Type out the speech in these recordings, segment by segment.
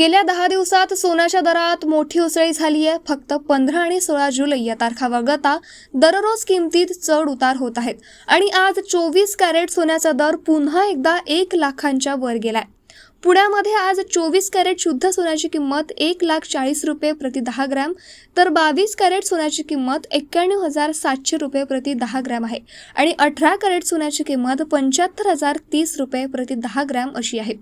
गेल्या दहा दिवसात सोन्याच्या दरात मोठी उसळी झाली आहे. फक्त पंधरा आणि सोळा जुलै या तारखा वगळता दररोज किमतीत चढ उतार होत आहेत. आणि आज चोवीस कॅरेट सोन्याचा दर पुन्हा एकदा एक लाखांच्या वर गेलाय. पुण्यामध्ये आज चोवीस कॅरेट शुद्ध सोन्याची किंमत एक लाख चाळीस रुपये प्रति दहा ग्रॅम तर बावीस कॅरेट सोन्याची किंमत एक्क्याण्णव हजार सातशे रुपये प्रति दहा ग्रॅम आहे. आणि अठरा कॅरेट सोन्याची किंमत पंच्याहत्तर हजार तीस रुपये प्रति दहा ग्रॅम अशी आहे.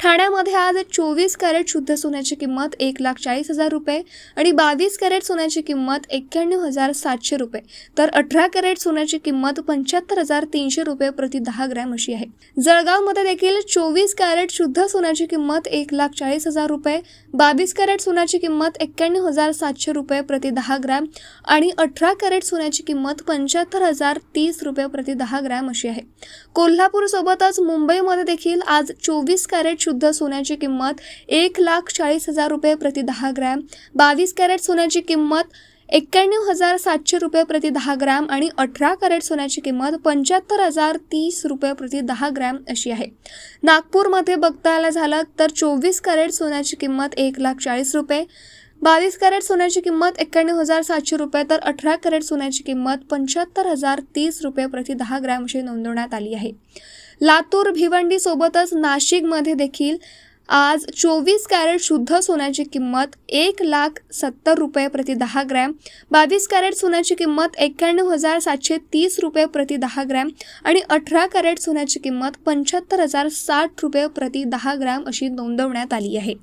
ठाण्यामध्ये आज चोवीस कॅरेट शुद्ध सोन्याची किंमत एक लाख चाळीस हजार रुपये आणि बावीस कॅरेट सोन्याची किंमत एक्क्याण्णव हजार सातशे रुपये तर अठरा कॅरेट सोन्याची किंमत पंच्याहत्तर हजार तीनशे रुपये प्रति दहा ग्रॅम अशी आहे. जळगावमध्ये देखील चोवीस कॅरेट शुद्ध सोन्याची किंमत एक लाख चाळीस हजार रुपये बावीस कॅरेट सोन्याची किंमत एक्क्याण्णव हजार सातशे रुपये प्रति दहा ग्रॅम आणि अठरा कॅरेट सोन्याची किंमत पंच्याहत्तर हजार तीस रुपये प्रति दहा ग्रॅम अशी आहे. कोल्हापूरसोबतच मुंबईमध्ये देखील आज चोवीस कॅरेट शुद्ध सोन्याची किंमत एक लाख चाळीस हजार रुपये प्रति दहा ग्रॅम बावीस कॅरेट सोन्याची किंमत एक्क्याण्णव हजार सातशे रुपये प्रति दहा ग्रॅम आणि अठरा कॅरेट सोन्याची किंमत पंच्याहत्तर हजार तीस रुपये प्रति दहा ग्रॅम अशी आहे. नागपूरमध्ये बघतायला झालं तर चोवीस कॅरेट सोन्याची किंमत एक लाख चाळीस रुपये बावीस कॅरेट सोन्याची किंमत एक्क्याण्णव हजार सातशे रुपये तर अठरा कॅरेट सोन्याची किंमत पंच्याहत्तर हजार तीस रुपये प्रति दहा ग्रॅम अशी नोंदवण्यात आली आहे. लातूर भिवंडीसोबतच नाशिकमध्ये देखील आज चोवीस कॅरेट शुद्ध सोन्याची किंमत एक लाख सत्तर रुपये प्रति दहा ग्रॅम. बावीस कॅरेट सोन्याची किंमत एक्क्याण्णव हजार सातशे तीस रुपये प्रति दहा ग्रॅम आणि अठरा कॅरेट सोन्याची किंमत पंच्याहत्तर हजार साठ रुपये प्रति दहा ग्रॅम अशी नोंदवण्यात आली आहे.